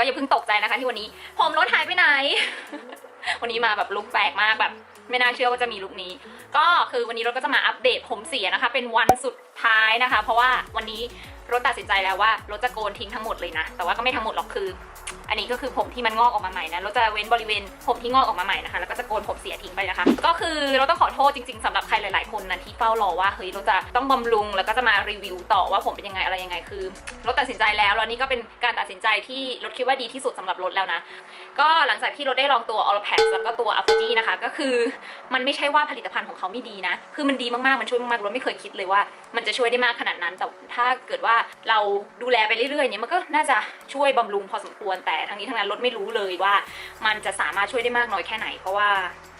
ก็อย่าเพิ่งตกใจนะคะที่วันนี้ผมรถหายไปไหน วันนี้มาแบบลุกแปลกมากแบบ ไม่น่าเชื่อว่าจะมีลุคนี้ ก็คือวันนี้รถก็จะมาอัปเดตผมเสียนะคะ เป็นวันสุด ท้ายนะคะ เพราะว่าวันนี้รถตัดสินใจแล้วว่ารถจะโกนทิ้งทั้งหมดเลยนะ แต่ว่าก็ไม่ทั้งหมดหรอกคือ อันนี้ก็คือผมที่มันงอกออกมาใหม่นะราจะเว้นบริเวณผมที่งอกออกมาใหม่นะคะแล้วก็จะโกนผมเสียทิ้งไปนะคะ ก็คือเราต้องขอโทษจริงๆสำหรับใครหลายๆคนนะที่เฝ้ารอว่าเฮ้ยเราจะต้องบำรุงแล้วก็จะมารีวิวต่อว่าผมเป็นยังไงอะไรยังไงคือรถตัดสินใจแล้วแล้วนี่ก็เป็นการตัดสินใจที่รถคิดว่าดีที่สุดสำหรับรถแล้วนะ ก็หลังจากที่รถได้ลองตัว o l p a x แล้วก็ตัว a f g นะคะ ก็คือมันไม่ใช่ว่าผลิตภัณฑ์ของเขาไม่ดีนะ คือมันดีมากๆมันช่วยมากๆรถไม่เคยคิดเลยว่า มันจะช่วยได้มากขนาดนั้น แต่ถ้าเกิดว่าเราดูแลไปเรื่อยๆเนี่ยมันก็น่าจะช่วยบำรุงพอสมควร แต่ทั้งนี้ทั้งนั้นรถไม่รู้เลยว่า มันจะสามารถช่วยได้มากน้อยแค่ไหน เพราะว่า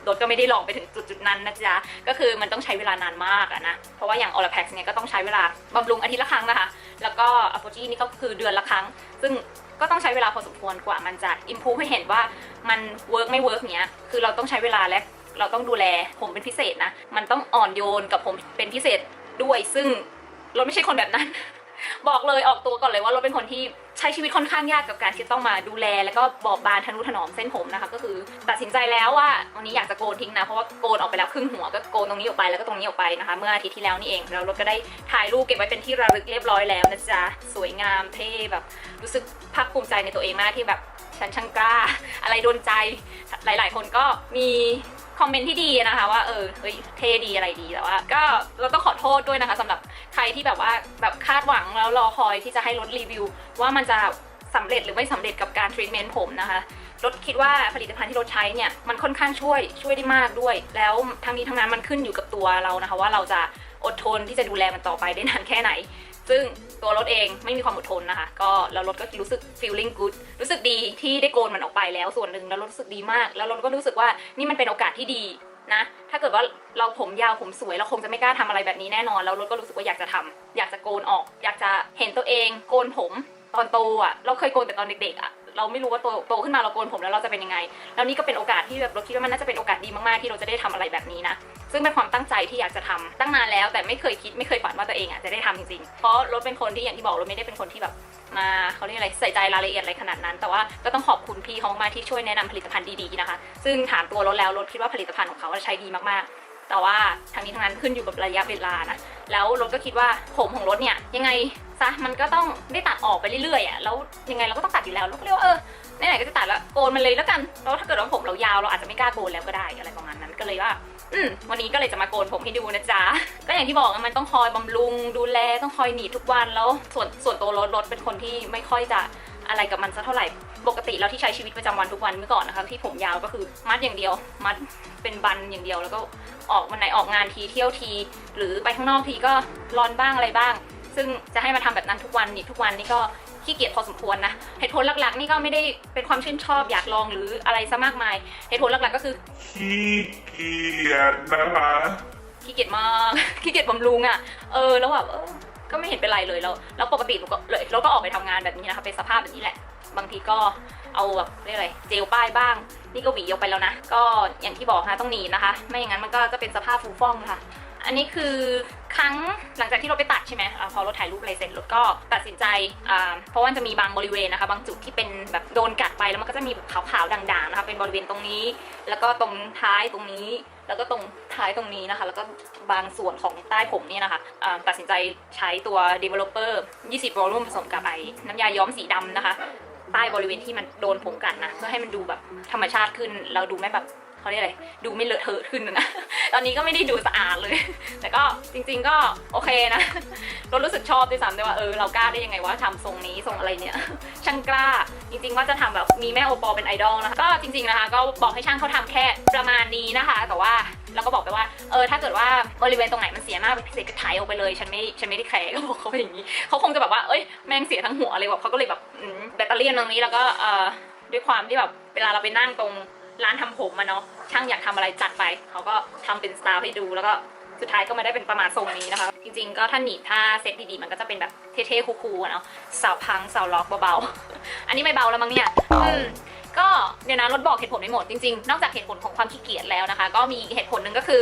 รถก็ไม่ได้ลองไปถึงจุดๆนั้นนะจ๊ะ ก็คือมันต้องใช้เวลานานมากอะนะ เพราะว่าอย่าง o l p a x เนี่ยก็ต้องใช้เวลาบำรุงอาทิตย์ละครั้งนะคะ แล้วก็ a p o g นี่ก็คือเดือนละครั้ง ซึ่งก็ต้องใช้เวลาพอสมควรกว่ามันจะ improve ให้เห็นว่ามันเวิร์กไม่เวิร์กเนี้ย คือเราต้องใช้เวลาและเราต้องดูแลผมเป็นพิเศษนะ มันต้องอ่อนโยนกับผมเป็นพิเศษ ด้วย ซึ่งเราไม่ใช่คนแบบนั้น บอกเลยออกตัวก่อนเลยว่าเราเป็นคนที่ใช้ชีวิตค่อนข้างยากกับการที่ต้องมาดูแล แล้วก็บอบบานทนุถนอมเส้นผมนะคะ ก็คือตัดสินใจแล้วว่าวันนี้อยากจะโกนทิ้งนะ เพราะว่าโกนออกไปแล้วครึ่งหัวก็โกนตรงนี้ออกไปแล้วก็ตรงนี้ออกไปนะคะ เมื่ออาทิตย์ที่แล้วนี่เองแล้วรถก็ได้ถ่ายรูปเก็บไว้เป็นที่ระลึกเรียบร้อยแล้วนะจ๊ะสวยงามเท่แบบรู้สึกภาคภูมิใจในตัวเองมากที่แบบฉันช่างกล้า อะไรโดนใจหลาย ๆ คนก็มี คอมเมนต์ที่ดีนะคะ ว่าเออเฮ้ยเท่ดีอะไรดีแต่ว่า ก็เราต้องขอโทษด้วยนะคะสำหรับใครที่แบบว่าแบบคาดหวังแล้วรอคอยที่จะให้รถรีวิว ว่ามันจะสำเร็จหรือไม่สำเร็จกับการทรีทเมนต์ผมนะคะรถคิดว่าผลิตภัณฑ์ที่รถใช้เนี่ยมันค่อนข้างช่วยช่วยได้มากด้วย แล้วทั้งนี้ทั้งนั้นมันขึ้นอยู่กับตัวเรานะคะ ว่าเราจะอดทนที่จะดูแลมันต่อไปได้นานแค่ไหน ซึ่งตัวรถเองไม่มีความอดทนนะคะ ก็แล้วรถก็รู้สึก feeling good รู้สึกดีที่ได้โกนมันออกไปแล้วส่วนหนึ่งแล้วรถรู้สึกดีมาก แล้วรถก็รู้สึกว่านี่มันเป็นโอกาสที่ดีนะ ถ้าเกิดว่าเราผมยาวผมสวยเราคงจะไม่กล้าทำอะไรแบบนี้แน่นอนแล้วรถก็รู้สึกว่าอยากจะทำอยากจะโกนออก อยากจะเห็นตัวเอง โกนผมตอนโตอะ เราเคยโกนแต่ตอนเด็กๆอะ เราไม่รู้ว่าโตโตขึ้นมาเราโกนผมแล้วเราจะเป็นยังไง แล้วนี่ก็เป็นโอกาสที่แบบเราคิดว่ามันน่าจะเป็นโอกาสดีมากๆที่เราจะได้ทำอะไรแบบนี้นะ ซึ่งเป็นความตั้งใจที่อยากจะทำตั้งนานแล้ว แต่ไม่เคยคิดไม่เคยฝันว่าตัวเองอะจะได้ทำจริงๆ เพราะรถเป็นคนที่อย่างที่บอกรถไม่ได้เป็นคนที่แบบมาเขาเรียกอะไรใส่ใจรายละเอียดอะไรขนาดนั้น แต่ว่าก็ต้องขอบคุณพี่เขามากที่ช่วยแนะนำผลิตภัณฑ์ดีๆนะคะ ซึ่งถามตัวรถแล้วรถคิดว่าผลิตภัณฑ์ของเขาใช้ดีมากๆ แต่ว่าทั้งนี้ทั้งนั้นขึ้นอยู่กับระยะเวลานะแล้วรถก็คิดว่าผมของรถเนี่ยยังไง ซะมันก็ต้องได้ตัดออกไปเรื่อยๆอะแล้วยังไงเราก็ต้องตัดอยู่แล้วเราก็เรียกว่าเออไหนๆก็จะตัดแล้วโกนมันเลยแล้วกันแล้วถ้าเกิดว่าผมเรายาวเราอาจจะไม่กล้าโกนแล้วก็ได้อะไรประมาณนั้นก็เลยว่า อืมวันนี้ก็เลยจะมาโกนผมให้ดูนะจ๊ะก็อย่างที่บอกอะมันต้องคอยบำรุงดูแลต้องคอยหนีทุกวันแล้วส่วนส่วนตัวรถรถเป็นคนที่ไม่ค่อยจะอะไรกับมันสักเท่าไหร่ปกติแล้วที่ใช้ชีวิตประจำวันทุกวันเมื่อก่อนนะคะที่ผมยาวก็คือมัดอย่างเดียว มัดเป็นบันอย่างเดียวแล้วก็ออกวันไหนออกงานทีเที่ยวที หรือไปข้างนอกทีก็รอนบ้างอะไรบ้าง ซึ่งจะให้มาทำแบบนั้นทุกวันนี่ทุกวันนี่ก็ขี้เกียจพอสมควรนะเหตุผลหลักๆ นี่ก็ไม่ได้เป็นความชื่นชอบอยากลองหรืออะไรซะมากมายเหตุผลหลักๆก็คือขี้เกียจนะคะขี้เกียจมากขี้เกียจบำรุงอะเออแล้วแบบเออก็ไม่เห็นเป็นไรเลยแล้วแล้วปกติหนูก็เลยเราก็ออกไปทำงานแบบนี้นะคะเป็นสภาพแบบนี้แหละ บางทีก็เอาแบบเรียกอะไรเจลป้ายบ้าง นี่ก็หวีออกไปแล้วนะ ก็อย่างที่บอกนะต้องหนีบนะคะ ไม่อย่างนั้นมันก็จะเป็นสภาพฟูฟ่องค่ะ อันนี้คือครั้งหลังจากที่เราไปตัดใช่ไหมอพอเราถ่ายรูปอะไรเสร็จเราก็ตัดสินใจ เพราะว่าจะมีบางบริเวณนะคะ บางจุดที่เป็นแบบโดนกัดไปแล้วมันก็จะมีแบบขาวๆด่างๆนะคะ เป็นบริเวณตรงนี้ แล้วก็ตรงท้ายตรงนี้ แล้วก็ตรงท้ายตรงนี้นะคะ แล้วก็บางส่วนของใต้ผมเนี่ยนะคะตัดสินใจใช้ตัว developer 20 volume ผสมกับไอ้น้ำยาย้อมสีดำนะคะใต้บริเวณที่มันโดนผมกัดนะเพื่อให้มันดูแบบธรรมชาติขึ้นเราดูไม่แบบ เขาเรียกอะไรดูไม่เลอะเทอะขึ้นนะ ตอนนี้ก็ไม่ได้ดูสะอาดเลย แต่ก็จริง ๆ ก็โอเคนะรารู้สึกชอบด้วยซ้ำด้วยว่าเออเรากล้าได้ยังไงว่าทำทรงนี้ทรงอะไรเนี่ยช่างกล้า จริง ๆ ว่าจะทำแบบมีแม่โอปอลเป็นไอดอลนะคะก็จริง ๆนะคะ ก็บอกให้ช่างเขาทำแค่ประมาณนี้นะคะ แต่ว่าเราก็บอกไปว่าเออถ้าเกิดว่าบริเวณตรงไหนมันเสียมากเป็นพิเศษก็ถ่ายออกไปเลยฉันไม่ฉันไม่ได้แคร์ก็บอกเขาไปอย่างนี้เขาคงจะแบบว่าเอ้ยแม่งเสียทั้งหัวเลยแบบเขาก็เลยแบบแบตเตอรี่ตรงนี้แล้วก็เออด้วยความที่แบบเวลาเราไปนั่งตรง ร้านทำผมอะเนาะช่างอยากทำอะไรจัดไปเขาก็ทำเป็นสไตล์ให้ดูแล้วก็สุดท้ายก็มาได้เป็นประมาณทรงนี้นะคะ จริงๆ ก็ถ้าหนีบถ้าเซ็ตดีๆ มันก็จะเป็นแบบเท่ๆ คูลๆอะเนาะสาวพังสาวล็อกเบาๆ อันนี้ไม่เบาแล้วมั้งเนี่ยอืมก็เดี๋ยวนะรถบอกเหตุผลไม่หมดจริงๆ นอกจากเหตุผลของความขี้เกียจแล้วนะคะ ก็มีอีกเหตุผลหนึ่งก็คือ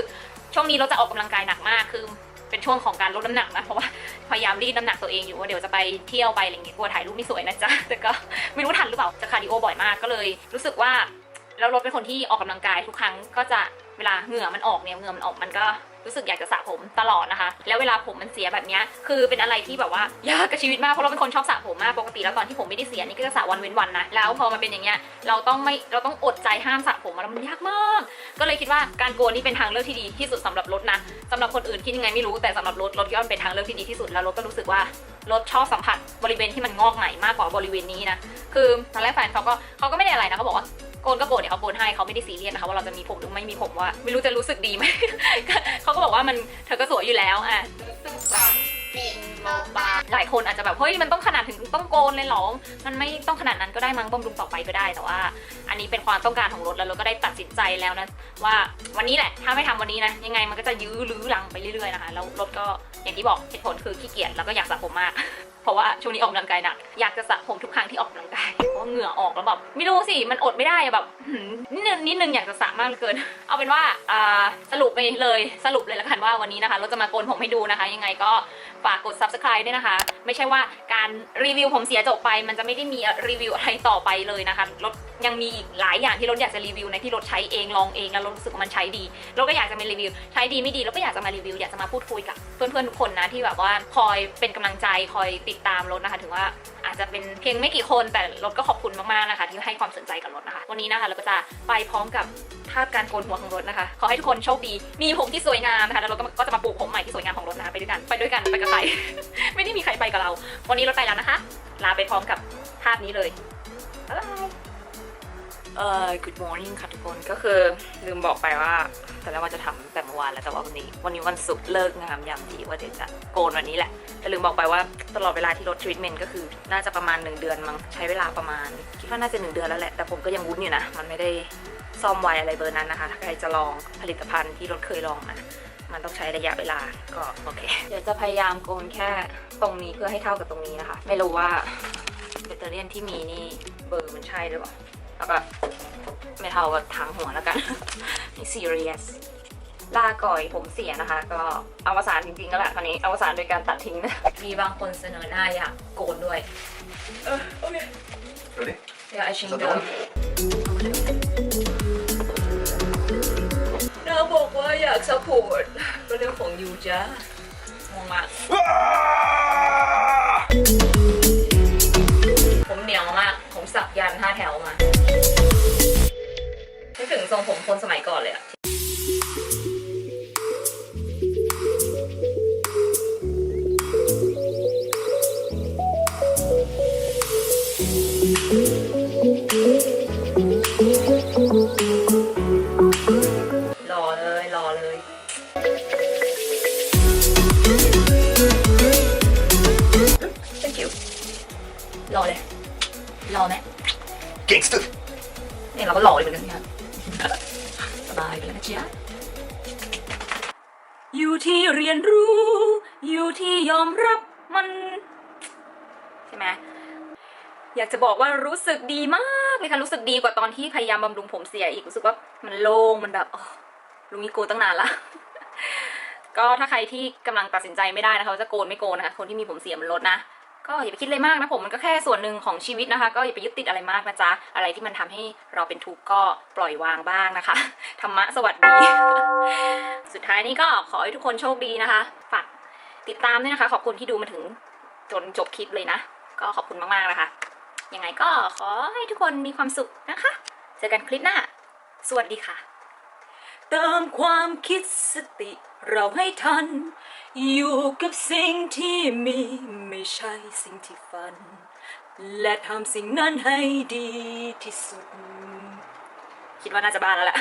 ช่วงนี้เราจะออกกำลังกายหนักมากคือเป็นช่วงของการลดน้ำหนักนะเพราะว่าพยายามรีดน้ำหนักตัวเองอยู่ว่าเดี๋ยวจะไปเที่ยวไปอะไรอย่างเงี้ยกลัวถ่ายรูปไม่สวยนะจ๊ะแต่ก็ไม่รู้ทันหรือเปล่าจะคาร์ดิโอบ่อยมากก็เลย รู้สึกว่า แล้วรถเป็นคนที่ออกกำลังกายทุกครั้งก็จะเวลาเหงื่อมันออกเนี่ยเหงื่อมันออกมันก็รู้สึกอยากจะสระผมตลอดนะคะ แล้วเวลาผมมันเสียแบบนี้คือเป็นอะไรที่แบบว่ายากกับชีวิตมากเพราะเราเป็นคนชอบสระผมมากปกติแล้วตอนที่ผมไม่ได้เสียนี่ก็จะสระวันเว้นวันนะแล้วพอมาเป็นอย่างเงี้ยเราต้องไม่เราต้องอดใจห้ามสระผมอะแล้วมันยากมาก ก็เลยคิดว่าการโกนนี่เป็นทางเลือกที่ดีที่สุดสำหรับรถนะสำหรับคนอื่นคิดยังไงไม่รู้แต่สำหรับรถรถย่อมเป็นทางเลือกที่ดีที่สุดแล้วรถก็รู้สึกว่ารถชอบสัมผัสบริเวณที่มันงอกใหม่มากกว่าบริเวณนี้นะคือตอนแรกแฟนเขาก็เขาก็ไม่ได้อะไรนะเขาบอกว่าโกนก็โกนเดี๋ยวเขาโกนให้เขาไม่ได้ซีเรียสนะคะว่าเราจะมีผมหรือไม่มีผมว่า ไม่รู้จะรู้สึกดีไหมเขาก็บอกว่ามันเธอก็สวยอยู่แล้วอะหลายคนอาจจะแบบเฮ้ยมันต้องขนาดถึงต้องโกนเลยเหรอ มันไม่ต้องขนาดนั้นก็ได้มั้งบำรุงต่อไปก็ได้แต่ว่า อันนี้เป็นความต้องการของรถแล้วเราก็ได้ตัดสินใจแล้วนะว่าวันนี้แหละถ้าไม่ทำวันนี้นะยังไงมันก็จะยื้อลื้อลังไปเรื่อยๆนะคะแล้วรถก็อย่างที่บอกเหตุผลคือขี้เกียจแล้วก็อยากสระผมมาก เพราะว่าช่วงนี้ออกกำลังกายหนักอยากจะสระผมทุกครั้งที่ออกกำลังกายเพราะเหงื่อออกแล้วแบบไม่รู้สิมันอดไม่ได้อะแบบนิดนึงนิดนึงอยากจะสระมากเหลือเกิน เอาเป็นว่าอ่าสรุปไปเลยสรุปเลยละกันว่าวันนี้นะคะ เราจะมาโกนผมให้ดูนะคะ ยังไงก็ฝากกด subscribe ด้วยนะคะ ไม่ใช่ว่า การรีวิวผมเสียจบไป มันจะไม่ได้มีรีวิวอะไรต่อไปเลยนะคะรถยังมีอีกหลายอย่างที่รถอยากจะรีวิวในที่รถใช้เองลองเองแล้วรถรู้สึกว่ามันใช้ดีรถก็อยากจะมารีวิว ใช้ดีไม่ดีรถก็อยากจะมารีวิวอยากจะมาพูดคุยกับเพื่อนๆทุกคนนะที่แบบว่าคอยเป็นกำลังใจคอยติดตามรถนะคะ ถึงว่าอาจจะเป็นเพียงไม่กี่คนแต่รถก็ขอบคุณ มากๆนะคะ ที่ให้ความสนใจกับรถนะคะ วันนี้นะคะเราก็จะไปพร้อมกับภาพการโกนหัวของรถนะคะ ขอให้ทุกคนโชคดี มีผมที่สวยงามนะคะ แล้วเราก็จะมาปลูกผมใหม่ที่สวยงามของรถนะคะ ไปด้วยกัน ไปด้วยกัน ไปกับใคร ไม่ได้มีใครไปกับเรา วันนี้รถไปแล้วนะคะ ลาไปพร้อมกับภาพนี้เลยบ๊ายบาย เอ่อ good morning ค่ะทุกคนก็คือลืมบอกไปว่าแต่แล้วว่าจะทำแต่เมื่อวานแล้วแต่ว่าวันนี้ วันนี้วันศุกร์เลิกงามยามดีว่าเดี๋ยวจะโกนวันนี้แหละ แต่ลืมบอกไปว่าตลอดเวลาที่รถทรีทเมนต์ก็คือ น่าจะประมาณ 1 เดือนมั้งใช้เวลาประมาณคิดว่าน่าจะ 1 เดือนแล้วแหละแต่ผมก็ยังวุ้นอยู่นะ มันไม่ได้ซ่อมไวอะไรเบอร์นั้นนะคะ ถ้าใครจะลองผลิตภัณฑ์ที่รถเคยลองนะมันต้องใช้ระยะเวลาก็โอเค เดี๋ยวจะพยายามโกนแค่ตรงนี้เพื่อให้เท่ากับตรงนี้นะคะ ไม่รู้ว่าแบตเตอรี่ยที่มีนี่เบอร์มันใช่หรือเปล่า แล้วก็ไม่เท่ากับทางหัวแล้วกันนี่ serious ลาก่อยผมเสียนะคะ ก็อวสานจริงๆก็แหละคราวนี้อวสานโดยการตัดทิ้งนะมีบางคนเสนอหน้าอยากโกนด้วย เออโอเค Ready? เดี๋ยวไอชิง Is that เดิ the ม one? เธอบอกว่าอยากสปอร์ตก็เรื่องของยูจ้างงมาก ทรงผมคนสมัย บายนะจ๊ะอยู่ที่เรียนรู้ อยู่ที่ยอมรับมัน ใช่ไหมอยากจะบอกว่ารู้สึกดีมากเลยค่ะรู้สึกดีกว่าตอนที่พยายามบำรุงผมเสียอีกรู้สึกว่ามันโล่งมันแบบลุงนี้โกนตั้งนานละก็ถ้าใครที่กำลังตัดสินใจไม่ได้นะคะว่าจะโกนไม่โกนนะคะคนที่มีผมเสียมันลดนะ ก็อย่าไปคิดเลยมากนะผมมันก็แค่ส่วนหนึ่งของชีวิตนะคะ ก็อย่าไปยึดติดอะไรมากนะจ๊ะ อะไรที่มันทำให้เราเป็นทุกข์ก็ปล่อยวางบ้างนะคะธรรมะสวัสดี สุดท้ายนี้ก็ขอให้ทุกคนโชคดีนะคะฝากติดตามด้วยนะคะ ขอบคุณที่ดูมาถึงจนจบคลิปเลยนะ ก็ขอบคุณมากๆนะคะยังไงก็ขอให้ทุกคนมีความสุขนะคะ เจอกันคลิปหน้า สวัสดีค่ะ เติมความคิดสติเราให้ทัน อยู่กับสิ่งที่มีไม่ใช่สิ่งที่ฝัน และทำสิ่งนั้นให้ดีที่สุด คิดว่าน่าจะบ้าแล้วแหละ